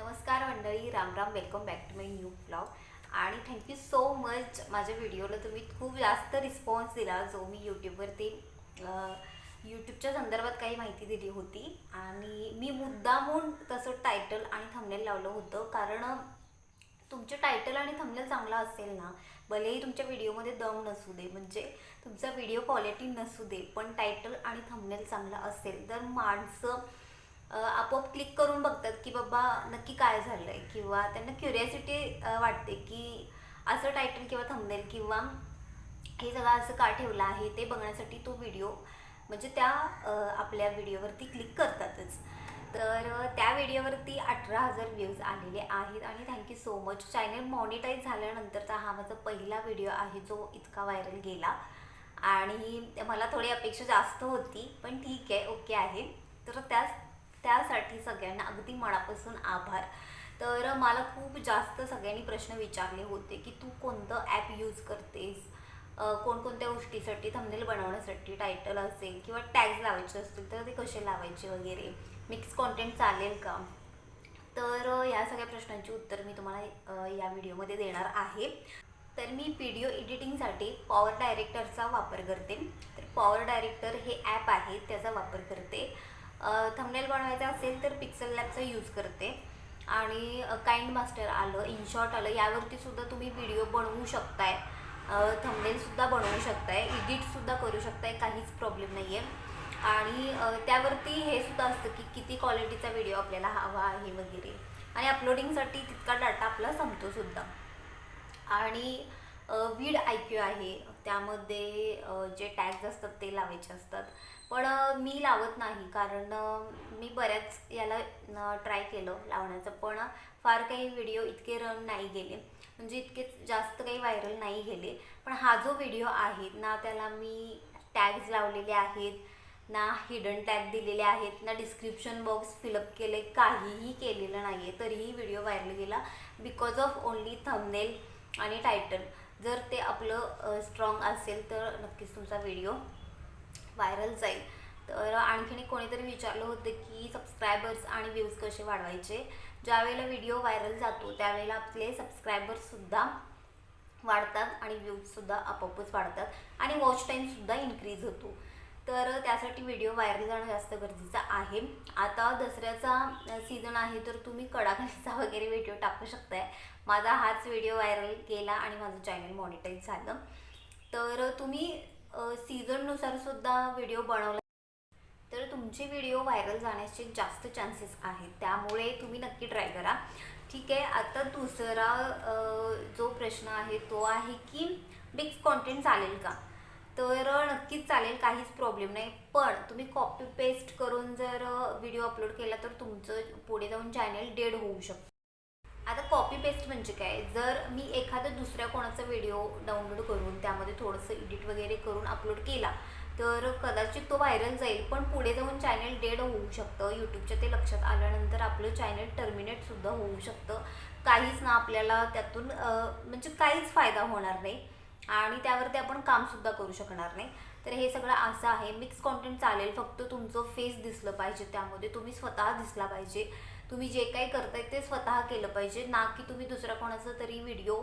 नमस्कार मंडळी Ram Ram welcome back to my new blog आणि थँक्यू सो मच माझ्या व्हिडिओला तुम्ही खूप जास्त रिस्पॉन्स दिला जो मी यूट्यूबवरती यूट्यूबच्या संदर्भात काही माहिती दिली होती. आणि मी मुद्दामून तसं टायटल आणि थंबनेल लावलं होतं. कारण तुमचे टायटल आणि थंबनेल चांगला असेल ना भलेही तुमच्या व्हिडिओमध्ये दम नसू दे म्हणजे तुमचा व्हिडिओ क्वालिटी नसू दे पण टायटल आणि थंबनेल चांगला असेल तर माणसं आपोआप क्लिक करून बघतात की बाबा नक्की काय झालंय किंवा त्यांना क्युरियासिटी वाटते की असं टायटल किंवा थंबनेल किंवा हे सगळं असं का ठेवलं आहे ते बघण्यासाठी तो व्हिडिओ म्हणजे त्या आपल्या व्हिडिओवरती क्लिक करतातच. तर त्या व्हिडिओवरती अठरा हजार व्ह्यूज आलेले आहेत आणि thank you so much channel monetise झाल्यानंतरचा हा माझा पहिला व्हिडिओ आहे जो इतका व्हायरल गेला. आणि मला थोडी अपेक्षा जास्त होती पण ठीक आहे ओके आहे. तर त्याच त्यासाठी सगळ्यांना अगदी मनापासून आभार. तर मला खूप जास्त सगळ्यांनी प्रश्न विचारले होते की तू कोणतं ॲप यूज करतेस? कोणकोणत्या गोष्टीसाठी थंबनेल बनवण्यासाठी टायटल असेल किंवा टॅग्स लावायचे असतील तर ते कसे लावायचे वगैरे? मिक्स कॉन्टेंट चालेल का? तर या सगळ्या प्रश्नांची उत्तर मी तुम्हाला या व्हिडिओमध्ये देणार आहे. तर मी व्हिडिओ एडिटिंगसाठी पॉवर डायरेक्टरचा वापर करते. तर पॉवर डायरेक्टर हे ॲप आहे त्याचा वापर करते. थंबनेल बनवायचा असेल तर पिक्सल लॅबचा यूज करते. आणि काइंड मास्टर आलं इनशॉट आलं यावरती सुद्धा तुम्ही व्हिडिओ बनवू शकताय. थंबनेलसुद्धा बनवू शकताय. एडिटसुद्धा करू शकताय. काहीच प्रॉब्लेम नाही आहे आणि त्यावरती हे सुद्धा असतं की किती क्वालिटीचा व्हिडिओ आपल्याला हवा आहे वगैरे. आणि अपलोडिंगसाठी तितका डाटा आपला संपतोसुद्धा आणि वीड आय क्यू आहे. त्यामध्ये जे टॅग्स असतात ते लावायचे असतात. पण मी लावत नाही कारण मी बऱ्याच याला ट्राय केलं लावण्याचं. पण फार काही व्हिडिओ इतके रन नाही गेले. म्हणजे इतके जास्त काही व्हायरल नाही गेले. पण हा जो व्हिडिओ आहे ना त्याला मी टॅग्स लावलेले आहेत ना हिडन टॅग दिलेले आहेत ना डिस्क्रिप्शन बॉक्स फिलअप केले काहीही केलेलं नाही आहे तरीही व्हिडिओ व्हायरल गेला बिकॉज ऑफ ओनली थंबनेल आणि टायटल जर ते आपलं स्ट्रॉंग असेल तर नक्कीच तुमचा व्हिडिओ व्हायरल जाईल. तर आणखीन कोणीतरी विचारलं होतं की सबस्क्रायबर्स आणि व्ह्यूज कसे वाढवायचे? ज्यावेळेला व्हिडिओ व्हायरल जातो त्यावेळेला आपले सबस्क्रायबर्ससुद्धा वाढतात आणि व्ह्यूजसुद्धा आपोआपच वाढतात आणि वॉच टाईमसुद्धा इन्क्रीज होतो. तर त्यासाठी व्हिडिओ व्हायरल जाणं जास्त गरजेचं आहे. आता दसऱ्याचा सीझन आहे तर तुम्ही कडाकणीचा वगैरे व्हिडिओ टाकू शकताय. माझा हाच व्हिडिओ व्हायरल गेला आणि माझं चॅनल मॉनिटाईज झालं. तर तुम्ही सीझननुसार सुद्धा व्हिडिओ बनवला. तर तुमचे व्हिडिओ व्हायरल जाण्याचे जास्त चान्सेस आहेत. त्यामुळे तुम्ही नक्की ट्राय करा. ठीक आहे आता दुसरा जो प्रश्न आहे तो आहे की मिक्स कॉन्टेंट चालेल का? तर नक्कीच चालेल काहीच प्रॉब्लेम नाही. पण तुम्ही कॉपी पेस्ट करून जर व्हिडिओ अपलोड केला तर तुमचं पुढे जाऊन चॅनल डेड होऊ शकतं. आता कॉपी पेस्ट म्हणजे काय? जर मी एखादा दुसऱ्या कोणाचा व्हिडिओ डाउनलोड करून त्यामध्ये थोडंसं एडिट वगैरे करून अपलोड केला तर कदाचित तो व्हायरल जाईल. पण पुढे जाऊन चॅनल डेड होऊ शकतं. यूट्यूबच्या ते लक्षात आल्यानंतर आपलं चॅनल टर्मिनेटसुद्धा होऊ शकतं. काहीच ना आपल्याला त्यातून म्हणजे काहीच फायदा होणार नाही. आणि त्यावरती आपण कामसुद्धा करू शकणार नाही. तर हे सगळं असं आहे. मिक्स कॉन्टेंट चालेल. फक्त तुमचं फेस दिसलं पाहिजे. त्यामध्ये तुम्ही स्वतः दिसला पाहिजे. तुम्ही जे काही करताय ते स्वतः केलं पाहिजे. ना की तुम्ही दुसऱ्या कोणाचा तरी व्हिडिओ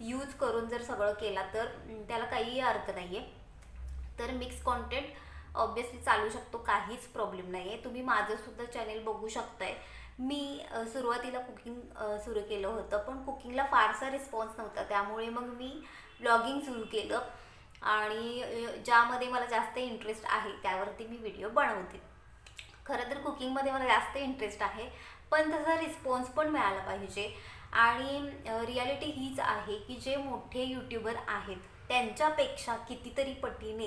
यूज करून जर सगळं केला तर त्याला काहीही अर्थ नाही आहे तर मिक्स कॉन्टेंट ऑब्विसली चालू शकतो काहीच प्रॉब्लेम नाही आहे तुम्ही माझंसुद्धा चॅनेल बघू शकताय. मी सुरुवातीला कुकिंग सुरू केलं होतं पण कुकिंगला फारसा रिस्पॉन्स नव्हता. त्यामुळे मग मी ब्लॉगिंग सुरू केलं आणि ज्यामध्ये मला जास्त इंटरेस्ट आहे त्यावरती मी व्हिडिओ बनवते. खरं तर कुकिंगमध्ये मला जास्त इंटरेस्ट आहे पण तसा रिस्पॉन्स पण मिळाला पाहिजे. आणि रियालिटी हीच आहे की जे मोठे यूट्यूबर आहेत त्यांच्यापेक्षा कितीतरी पटीने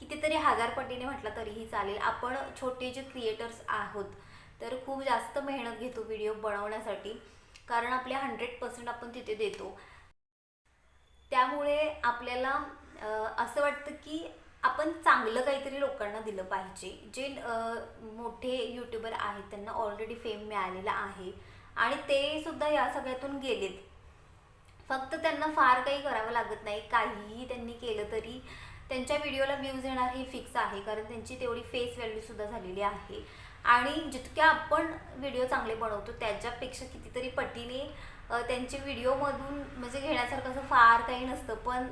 कितीतरी हजार पटीने म्हटलं तरीही चालेल. आपण छोटे जे क्रिएटर्स आहोत तर खूप जास्त मेहनत घेतो व्हिडिओ बनवण्यासाठी. कारण आपले हंड्रेड पर्सेंट आपण तिथे देतो. त्यामुळे आपल्याला असं वाटतं की आपण चांगलं काहीतरी लोकांना दिलं पाहिजे. जे मोठे यूट्यूबर आहेत त्यांना ऑलरेडी फेम मिळालेला आहे आणि ते सुद्धा या सगळ्यातून गेलेत. फक्त त्यांना फार काही करावं लागत नाही. काहीही त्यांनी केलं तरी त्यांच्या व्हिडिओला व्ह्यूज येणार हे फिक्स आहे. कारण त्यांची तेवढी फेस व्हॅल्यूसुद्धा झालेली आहे. आणि जितक्या आपण व्हिडिओ चांगले बनवतो त्याच्यापेक्षा कितीतरी पटीने त्यांचे व्हिडिओमधून म्हणजे घेण्यासारखं असं फार काही नसतं. पण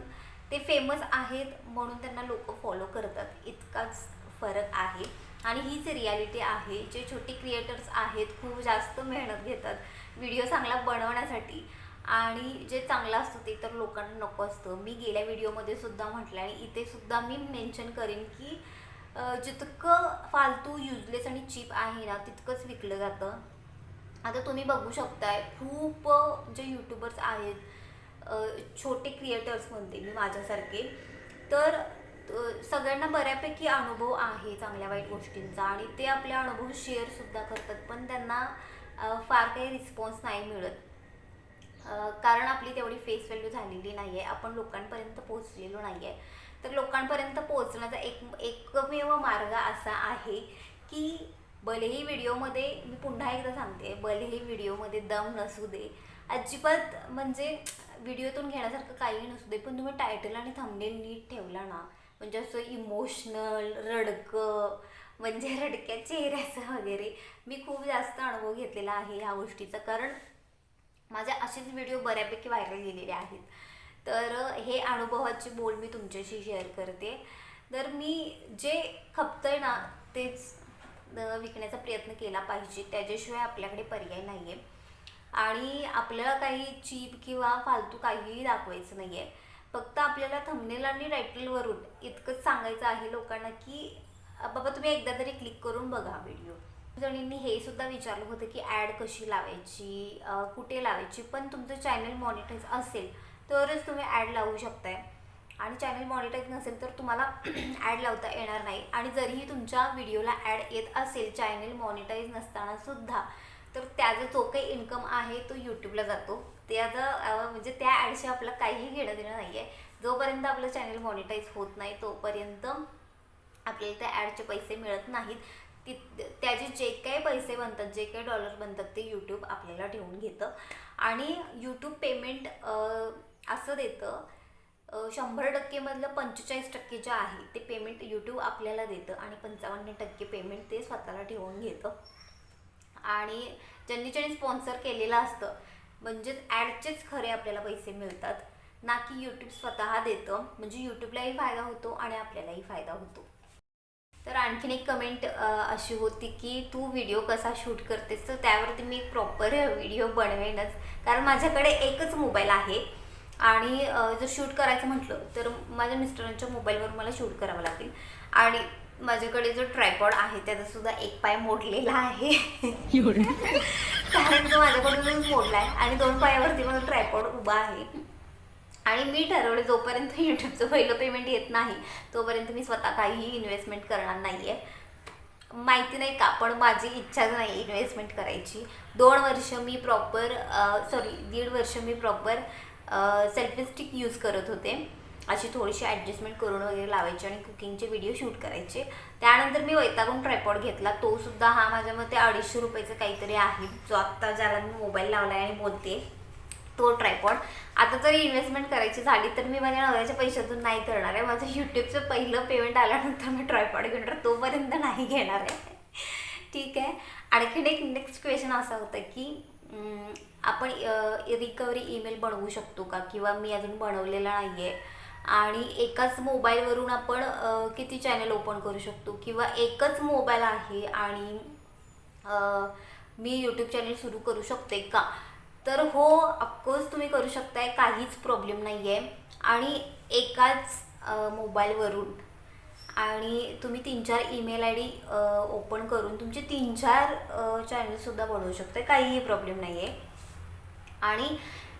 ते फेमस आहेत म्हणून त्यांना लोक फॉलो करतात. इतकाच फरक आहे. आणि हीच रियालिटी आहे जे छोटे क्रिएटर्स आहेत खूप जास्त मेहनत घेतात. व्हिडिओ चांगला बनवण्यासाठी. आणि जे चांगलं असतं ते तर लोकांना नको असतं. मी गेल्या व्हिडिओमध्ये सुद्धा म्हटलं आणि इथे सुद्धा मी मेन्शन करेन की जितकं फालतू युजलेस आणि चीप आहे ना तितकंच विकलं जातं. आता तुम्ही बघू शकताय खूप जे यूट्यूबर्स आहेत छोटे क्रिएटर्स म्हणते मी माझ्यासारखे. तर सगळ्यांना बऱ्यापैकी अनुभव आहे चांगल्या वाईट गोष्टींचा आणि ते आपले अनुभव शेअरसुद्धा करतात पण त्यांना फार काही रिस्पॉन्स नाही मिळत. कारण आपली तेवढी फेस व्हॅल्यू झालेली नाही आहे आपण लोकांपर्यंत पोहोचलेलो नाही आहे तर लोकांपर्यंत पोहोचण्याचा एक एकमेव मार्ग असा आहे की भलेही व्हिडिओमध्ये मी पुन्हा एकदा सांगते भलेही व्हिडिओमध्ये दम नसू दे. अजिबात म्हणजे व्हिडिओतून घेण्यासारखं काही नसू दे पण तुम्ही टायटल आणि थंबनेल नीट ठेवला ना म्हणजे असं इमोशनल रडकं म्हणजे रडक्या चेहऱ्याचं वगैरे मी खूप जास्त अनुभव घेतलेला आहे ह्या गोष्टीचा. कारण माझे असेच व्हिडिओ बऱ्यापैकी व्हायरल गेलेले आहेत. तर हे अनुभवाचे बोल मी तुमच्याशी शेअर करते. तर मी जे खपतंय ना तेच विकण्याचा प्रयत्न केला पाहिजे. त्याच्याशिवाय आपल्याकडे पर्याय नाही आहे आणि आपल्याला काही चीप किंवा फालतू काहीही दाखवायचं नाही आहे फक्त आपल्याला थंबनेल आणि टायटलवरून इतकंच सांगायचं आहे लोकांना की बाबा तुम्ही एकदा तरी क्लिक करून बघा व्हिडिओ जणींनी हे सुद्धा विचारलं होतं की ॲड कशी लावायची कुठे लावायची? पण तुमचं चॅनल मॉनिटाईज असेल तरच तुम्ही ॲड लावू शकताय. आणि चॅनल मॉनिटाईज नसेल तर तुम्हाला ॲड लावता येणार नाही. आणि जरीही तुमच्या व्हिडिओला ॲड येत असेल चॅनल मॉनिटाईज नसताना सुद्धा तर त्याचा जो काही इन्कम आहे तो यूट्यूबला जातो. त्याचा म्हणजे त्या ॲडशी आपलं काहीही घेणं देणं नाही आहे जोपर्यंत आपलं चॅनल मॉनिटाईज होत नाही तोपर्यंत आपल्याला त्या ॲडचे पैसे मिळत नाहीत. ती त्याचे जे काही पैसे बनतात जे काही डॉलर बनतात ते यूट्यूब आपल्याला ठेवून घेतं. आणि यूट्यूब पेमेंट असं देतं शंभर टक्केमधलं पंचेचाळीस टक्के जे आहे ते पेमेंट यूट्यूब आपल्याला देतं. आणि पंचावन्न टक्के पेमेंट ते स्वतःला ठेवून घेतं. आणि ज्यांनी ज्यांनी स्पॉन्सर केलेलं असतं म्हणजेच ॲडचेच खरे आपल्याला पैसे मिळतात. ना की यूट्यूब स्वतः देतं. म्हणजे यूट्यूबलाही फायदा होतो आणि आपल्यालाही फायदा होतो. तर आणखीन एक कमेंट अशी होती की तू व्हिडिओ कसा शूट करतेस? तर त्यावरती मी एक प्रॉपर व्हिडिओ बनवेनच. कारण माझ्याकडे एकच मोबाईल आहे. आणि जर शूट करायचं म्हटलं तर माझ्या मिस्टरांच्या मोबाईलवर मला शूट करावं लागेल. आणि माझ्याकडे जो ट्रायपॉड आहे त्याचा सुद्धा एक पाय मोडलेला आहे. कारण तो माझ्याकडूनच मोडला आहे आणि दोन पायावरती माझा ट्रायपॉड उभा आहे. आणि मी ठरवलं जोपर्यंत यूट्यूबचं पहिलं पेमेंट येत नाही तोपर्यंत मी स्वतः काहीही इन्व्हेस्टमेंट करणार नाही आहे माहिती नाही का पण माझी इच्छाच नाही इन्व्हेस्टमेंट करायची. दोन वर्ष मी प्रॉपर सॉरी दीड वर्ष मी प्रॉपर सेल्फी स्टिक यूज करत होते. अशी थोडीशी ॲडजस्टमेंट करून वगैरे लावायची आणि कुकिंगचे व्हिडिओ शूट करायचे. त्यानंतर मी वैतागून ट्रायपॉड घेतला. तो सुद्धा हा माझ्या मते अडीचशे रुपयाचा काहीतरी आहे. जो आत्ता ज्याला मी मोबाईल लावला आहे आणि बोलते तो ट्रायपॉड आता जरी इन्व्हेस्टमेंट करायची झाली तर मी माझ्या नवऱ्याच्या पैशातून नाही करणार आहे. माझं यूट्यूबचं पहिलं पेमेंट आल्यानंतर मी ट्रायपॉड घेणार. तोपर्यंत नाही घेणार आहे. ठीक आहे. आणखीन एक नेक्स्ट क्वेश्चन असा होता की आपण रिकव्हरी ईमेल बनवू शकतो का? किंवा मी अजून बनवलेला नाही आहे आणि एकाच मोबाईलवरून आपण किती चॅनल ओपन करू शकतो? किंवा एकच मोबाईल आहे आणि मी यूट्यूब चॅनल सुरू करू शकते का? तर हो ऑफकोर्स तुम्ही करू शकताय काहीच प्रॉब्लेम नाही आहे आणि एकाच मोबाईलवरून आणि तुम्ही तीन चार ईमेल आय डी ओपन करून तुमचे तीन चार चॅनलसुद्धा बनवू शकता काहीही प्रॉब्लेम नाही आहे आणि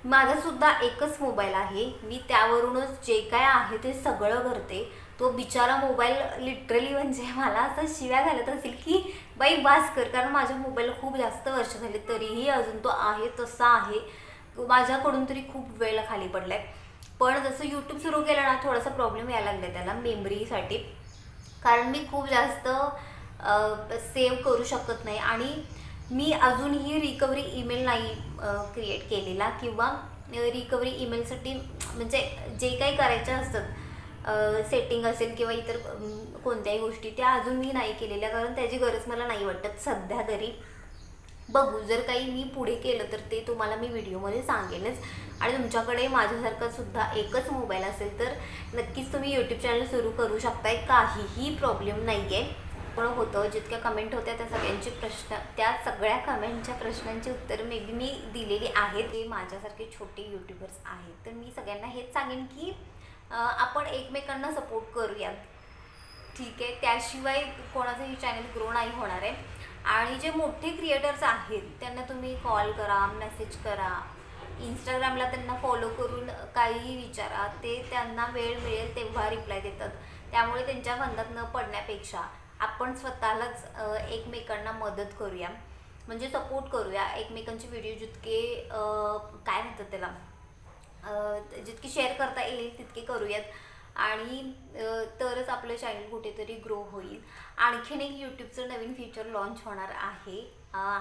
माझासुद्धा एकच मोबाईल आहे. मी त्यावरूनच जे काय आहे ते सगळं करते. तो बिचारा मोबाईल लिटरली म्हणजे मला असं शिव्या घालत असेल की बाई बास कर. कारण माझ्या मोबाईल खूप जास्त वर्ष झाले तरीही अजून तो आहे तसा आहे. माझ्याकडून तरी खूप वेळ खाली पडला आहे पण जसं यूट्यूब सुरू केलं ना थोडासा प्रॉब्लेम यायला लागला त्याला मेमरीसाठी कारण मी खूप जास्त सेव्ह करू शकत नाही. आणि मी अजूनही रिकव्हरी ईमेल नाही क्रिएट केलेला किंवा रिकव्हरी ईमेलसाठी म्हणजे जे काही करायचे असतात सेटिंग असेल किंवा इतर कोणत्याही गोष्टी त्या अजून मी नाही केलेल्या कारण त्याची गरज मला नाही वाटत सध्या तरी. बघू जर काही मी पुढे केलं तर ते तुम्हाला मी व्हिडिओमध्ये सांगेनच आणि तुमच्याकडे माझ्यासारखं सुद्धा एकच मोबाईल असेल तर नक्कीच तुम्ही यूट्यूब चॅनल सुरू करू शकताय. काहीही प्रॉब्लेम नाही आहे पण होतं. जितक्या कमेंट होत्या त्या सगळ्यांचे प्रश्न त्या सगळ्या कमेंटच्या प्रश्नांची उत्तर मे बी मी दिलेली आहेत. ते माझ्यासारखे छोटे यूट्यूबर्स आहेत. तर मी सगळ्यांना हेच सांगेन की आपण एकमेकांना सपोर्ट करूयात ठीक आहे? त्याशिवाय कोणाचंही चॅनल ग्रो नाही होणार आहे. आणि जे मोठे क्रिएटर्स आहेत त्यांना तुम्ही कॉल करा मेसेज करा. इंस्टाग्रामला त्यांना फॉलो करून काहीही विचारा. ते त्यांना वेळ मिळेल तेव्हा रिप्लाय देतात. त्यामुळे त्यांच्या बंधात न पडण्यापेक्षा. आपण स्वतःलाच एकमेकांना मदत करूया. म्हणजे सपोर्ट करूया. एकमेकांचे व्हिडिओ जितके काय म्हणतात त्याला? जितके जितकी शेअर करता येईल तितके करूयात. आणि तरच आपलं चॅनल कुठेतरी ग्रो होईल. आणखीन एक यूट्यूबचं नवीन फीचर लॉन्च होणार आहे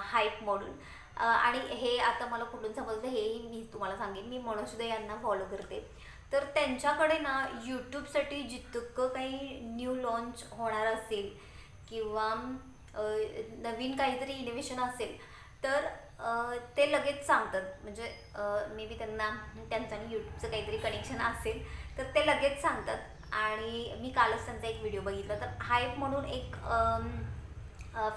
हाईप म्हणून. आणि हे आता मला कुठून समजलं हेही मी तुम्हाला सांगेन. मी मनोजदा यांना फॉलो करते. तर त्यांच्याकडे ना यूट्यूबसाठी जितकं काही न्यू लॉन्च होणार असेल किंवा नवीन काहीतरी इनोव्हेशन असेल तर ते लगेच सांगतात. म्हणजे मे बी त्यांना त्यांचं आणि यूट्यूबचं काहीतरी कनेक्शन असेल तर ते लगेच सांगतात. आणि मी कालच त्यांचा एक व्हिडिओ बघितला. तर हायप म्हणून एक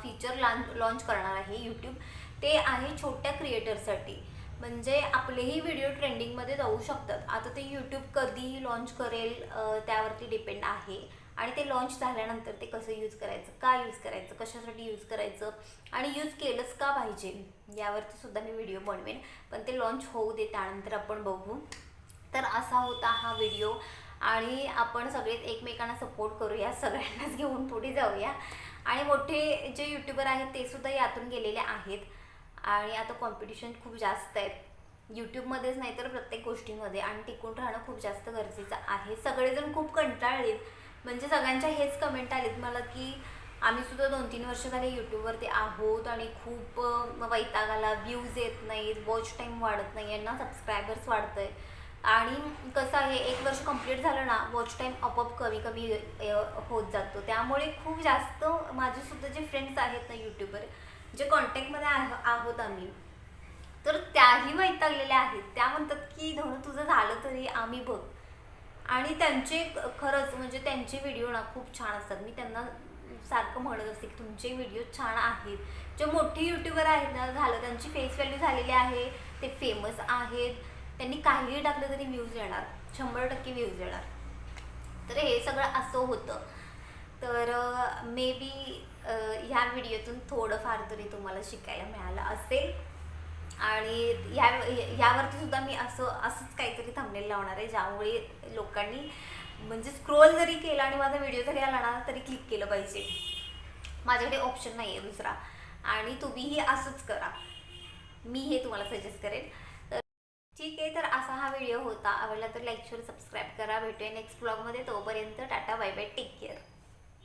फीचर लॉन्च लॉन्च करणार आहे यूट्यूब ते आहे छोट्या क्रिएटरसाठी म्हणजे आपलेही व्हिडिओ ट्रेंडिंगमध्ये जाऊ शकतात. आता ते यूट्यूब कधी लॉन्च करेल त्यावरती डिपेंड आहे. आणि ते लॉन्च झाल्यानंतर ते कसं यूज करायचं का यूज करायचं कशासाठी यूज करायचं आणि यूज केलंच का पाहिजे यावरती सुद्धा मी व्हिडिओ बनवेन. पण ते लॉन्च होऊ दे त्यानंतर आपण बघू. तर असा होता हा व्हिडिओ आणि आपण सगळेच एकमेकांना सपोर्ट करूया सगळ्यांनाच घेऊन पुढे जाऊया. आणि मोठे जे यूट्यूबर आहेत ते सुद्धा यातून गेलेले आहेत. आणि आता कॉम्पिटिशन खूप जास्त आहेत. यूट्यूबमध्येच नाही तर प्रत्येक गोष्टीमध्ये आणि टिकून राहणं खूप जास्त गरजेचं आहे. सगळेजण खूप कंटाळलेत. म्हणजे सगळ्यांच्या हेच कमेंट आलेत मला की आम्ही सुद्धा दोन तीन वर्ष झाले यूट्यूबवरती आहोत आणि खूप वैतागाला वैताग आला व्ह्यूज येत नाहीत वॉच टाईम वाढत नाही यांना सबस्क्रायबर्स वाढतंय. आणि कसं आहे एक वर्ष कंप्लीट झालं ना वॉच टाईम आपोआप कमी कमी होत जातो. त्यामुळे खूप जास्त माझेसुद्धा जे फ्रेंड्स आहेत ना यूट्यूबर जे कॉन्टॅक्टमध्ये आह- आहोत आम्ही तर त्याही वैतागलेल्या आहेत. त्या म्हणतात की धनु तुझं झालं तरी आम्ही बघ. आणि त्यांचे खरंच म्हणजे त्यांचे व्हिडिओ ना खूप छान असतात. मी त्यांना सारखं म्हणत असते की तुमचे व्हिडिओ छान आहेत. जे मोठे यूट्यूबर आहेत ना झालं त्यांची फेस व्हॅल्यू झालेली आहे ते फेमस आहेत. त्यांनी काहीही टाकलं तरी व्ह्यूज येणार. शंभर टक्के व्ह्यूज येणार. तर हे सगळं असं होतं. तर मे बी ह्या व्हिडिओतून थोडंफार तरी तुम्हाला शिकायला मिळालं असेल. आणि ह्या यावरती सुद्धा मी असं असंच काहीतरी थांबलेलं लावणार आहे ज्यामुळे लोकांनी म्हणजे स्क्रोल जरी केला आणि माझा व्हिडिओ जरी आला ना तरी क्लिक केलं पाहिजे. माझ्याकडे ऑप्शन नाही आहे दुसरा. आणि तुम्हीही असंच करा. मी हे तुम्हाला सजेस्ट करेन. तर ठीक आहे तर असा हा व्हिडिओ होता. आवडला तर लाईक शेअर सबस्क्राईब करा. भेटूया नेक्स्ट ब्लॉगमध्ये तोपर्यंत tata bye bye take care